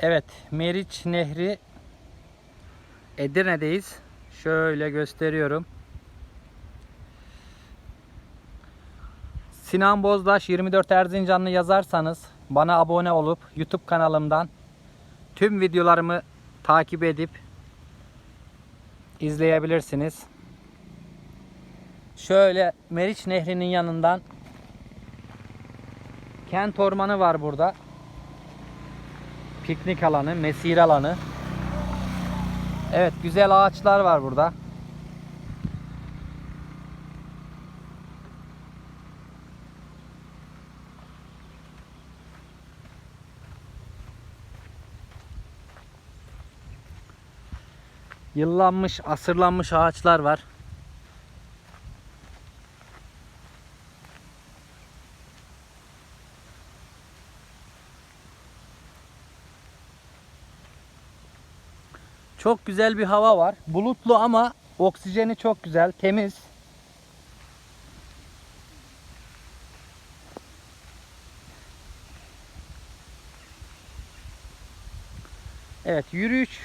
Evet, Meriç Nehri Edirne'deyiz. Şöyle gösteriyorum. Sinan Bozdaş 24 Erzincanlı yazarsanız bana abone olup YouTube kanalımdan tüm videolarımı takip edip izleyebilirsiniz. Şöyle Meriç Nehri'nin yanından kent ormanı var burada. Piknik alanı, mesir alanı. Evet, güzel ağaçlar var burada. Yıllanmış, asırlanmış ağaçlar var. Çok güzel bir hava var. Bulutlu ama oksijeni çok güzel, temiz. Evet, yürüyüş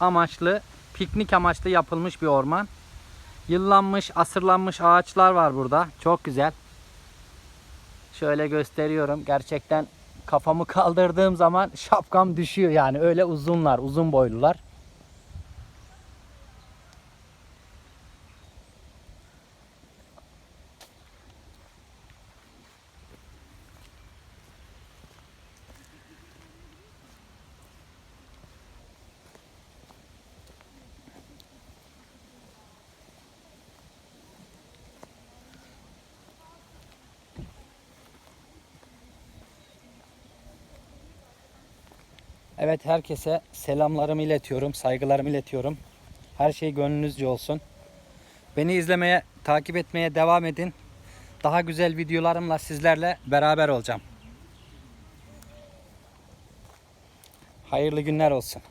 amaçlı, piknik amaçlı yapılmış bir orman. Yıllanmış, asırlanmış ağaçlar var burada. Çok güzel. Şöyle gösteriyorum. Gerçekten kafamı kaldırdığım zaman şapkam düşüyor yani. Öyle uzunlar, uzun boylular. Evet herkese selamlarımı iletiyorum, saygılarımı iletiyorum. Her şey gönlünüzce olsun. Beni izlemeye, takip etmeye devam edin. Daha güzel videolarımla sizlerle beraber olacağım. Hayırlı günler olsun.